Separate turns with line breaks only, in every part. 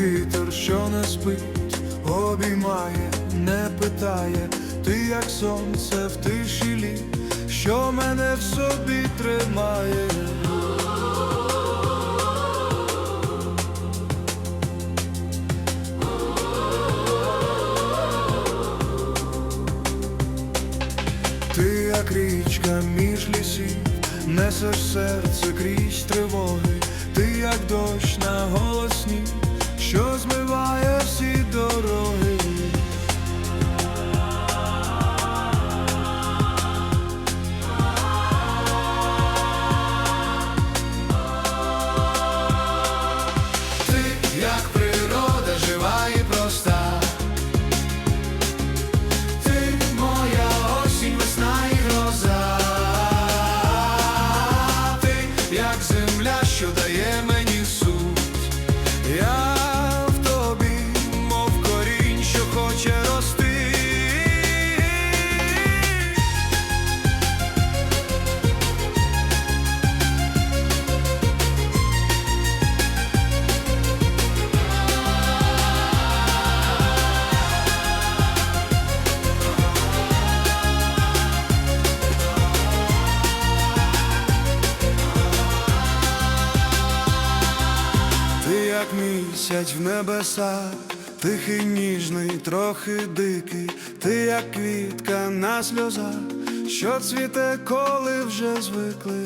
вітер, що не спить, обіймає, не питає, ти як сонце в тиші літ, що мене в собі тримає. Ти як річка між лісів, несеш серце крізь тривоги, ти як дощ на голосні, що змиває місяць в небесах, тихий, ніжний, трохи дикий, ти як квітка на сльозах, що цвіте, коли вже звикли.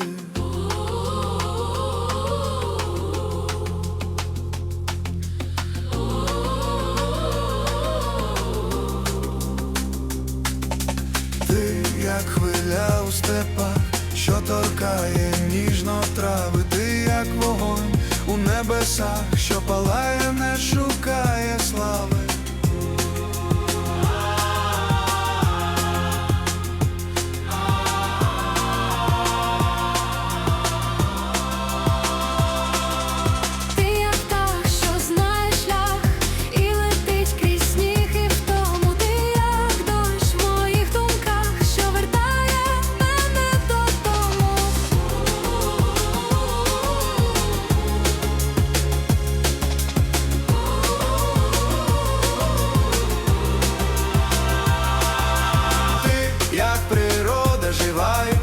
Ти як хвиля у степах, що торкає ніжно трави, ти як вогонь у небесах, що палає, не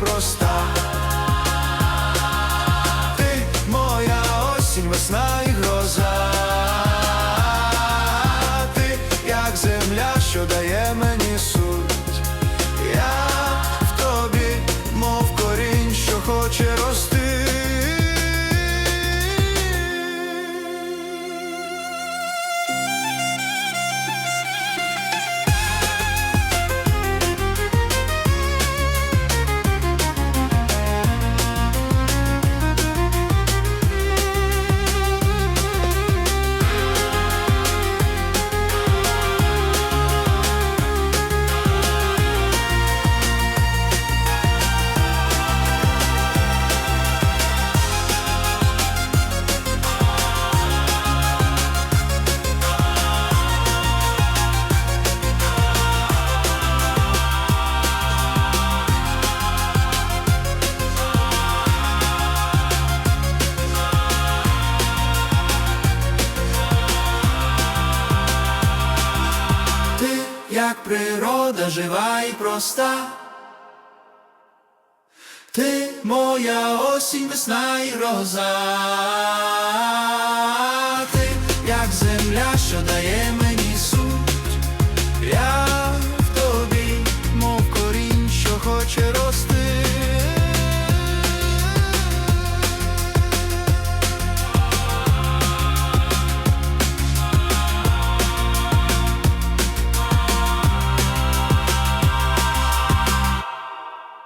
проста. Ти моя осінь, весна як природа жива і проста. Ти моя осінь, весна і гроза. Ти як земля, що дає мені